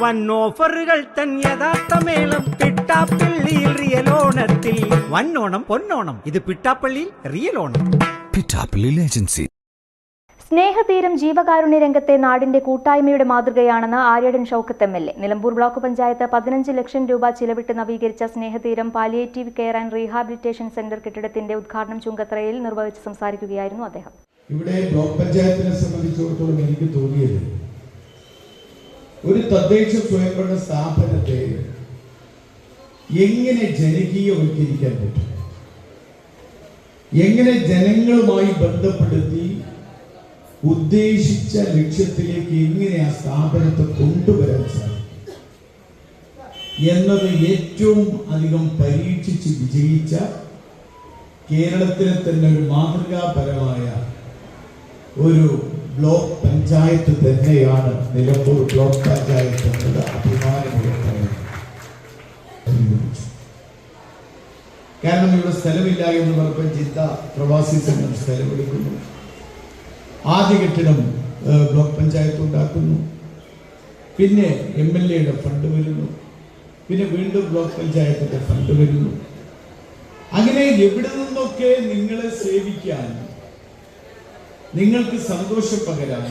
വൻ ഓഫറുകൾ തൻ യഥാർത്ഥ മേളം പിട്ടാപ്പള്ളിയിൽ റിയൽ ഓണത്തിൽ. വന്നോണം പൊന്നോണം ഇത് പിട്ടാപ്പള്ളിയിൽ റിയൽ ഓണം. പിട്ടാപ്പള്ളി ഏജൻസി സ്നേഹതീരം ജീവകാരുണ്യ രംഗത്തെ നാടിന്റെ കൂട്ടായ്മയുടെ മാതൃകയാണെന്ന് Aryadan Shoukath M L A. Nilambur block panchayat പതിനഞ്ച് ലക്ഷം രൂപ ചിലവിട്ട് നവീകരിച്ച Snehatheeram palliative care and rehabilitation centre കെട്ടിടത്തിന്റെ ഉദ്ഘാടനം ചുങ്കത്തറയിൽ നിർവഹിച്ച് സംസാരിക്കുകയായിരുന്നു അദ്ദേഹം. ഇവിടെ ബ്ലോക്ക് പഞ്ചായത്തിനെ സംബന്ധിച്ചിടത്തോളം എനിക്ക് തോന്നിയത് ഒരു തദ്ദേശ സ്വയംഭരണ സ്ഥാപനത്തെ എങ്ങനെ ജനകീയവൽക്കരിക്കാൻ പറ്റും? എങ്ങനെ ജനങ്ങളുമായി ബന്ധപ്പെടുത്തി ഉദ്ദേശിച്ച ലക്ഷ്യത്തിലേക്ക് എങ്ങനെ ആ സ്ഥാപനത്തെ കൊണ്ടുവരാൻ സാധിക്കും? എന്നത് ഏറ്റവും അധികം പരീക്ഷിച്ച് വിജയിച്ച കേരളത്തിലെ തന്നെ ഒരു മാതൃകാപരമായ ഒരു ബ്ലോക്ക് പഞ്ചായത്ത് തന്നെയാണ് നിലമ്പൂർ ബ്ലോക്ക് പഞ്ചായത്ത് എന്നത് അഭിമാനമുള്ള കാരണം ഇവിടെ സ്ഥലമില്ല എന്ന് പറഞ്ഞപ്പോൾ ചിന്ത പ്രവാസി സംഘം സ്ഥലമെടുക്കുന്നു. ആദ്യ കെട്ടിടം ബ്ലോക്ക് പഞ്ചായത്ത് ഉണ്ടാക്കുന്നു. പിന്നെ എം എൽ എയുടെ ഫണ്ട് വരുന്നു. പിന്നെ വീണ്ടും ബ്ലോക്ക് പഞ്ചായത്തിന്റെ ഫണ്ട് വരുന്നു. അങ്ങനെ എവിടെ നിന്നൊക്കെ നിങ്ങളെ സേവിക്കാൻ നിങ്ങൾക്ക് സന്തോഷം പകരാൻ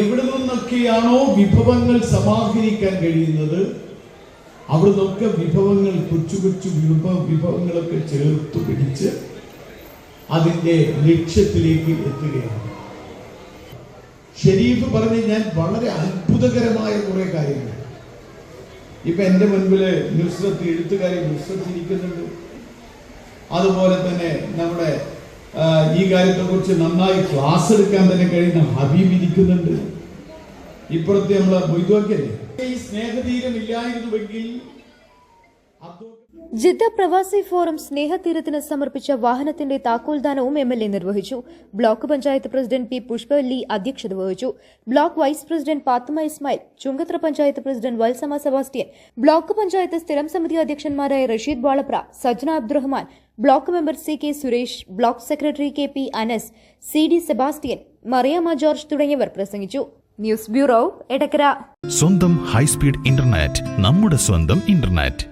എവിടെ നിന്നൊക്കെയാണോ വിഭവങ്ങൾ സമാഹരിക്കാൻ കഴിയുന്നത് അവിടെ നിന്നൊക്കെ വിഭവങ്ങൾ കൊച്ചു കൊച്ചു വിഭവ വിഭവങ്ങളൊക്കെ ചേർത്ത് പിടിച്ച് അതിന്റെ ലക്ഷ്യത്തിലേക്ക് എത്തുകയാണ്. ഷരീഫ് പറഞ്ഞ് ഞാൻ വളരെ അത്ഭുതകരമായ കുറെ കാര്യങ്ങൾ. ഇപ്പൊ എന്റെ മുൻപിൽ നുസ്രത്ത് എഴുത്തുകാരി നുസ്രത്ത് ഇരിക്കുന്നുണ്ട്. അതുപോലെ തന്നെ നമ്മുടെ ഈ കാര്യത്തെ കുറിച്ച് നന്നായി ക്ലാസ് എടുക്കാൻ തന്നെ കഴിയുന്ന ഹബീബ് ഇരിക്കുന്നുണ്ട്. ഇപ്പുറത്തെ നമ്മളെ ഈ സ്നേഹതീരം ഇല്ലായിരുന്നുവെങ്കിൽ ജിദ്ദ പ്രവാസി ഫോറം സ്നേഹതീരത്തിന് സമർപ്പിച്ച വാഹനത്തിന്റെ താക്കോൽദാനവും എം എൽ എ നിർവഹിച്ചു. Block panchayat president P Pushpavalli അധ്യക്ഷത വഹിച്ചു. Block vice president Pathumma Ismail Chungathara panchayat president Valsamma Sebastian block panchayat സ്ഥിരം സമിതി അധ്യക്ഷന്മാരായ Rasheed Valapra Sajna Abdurahman block member C K Suresh block secretary K P Anas C D Sebastian Mariyamma George തുടങ്ങിയവർ പ്രസംഗിച്ചു. News bureau Edakkara. സ്വന്തം high speed internet നമ്മുടെ സ്വന്തം internet.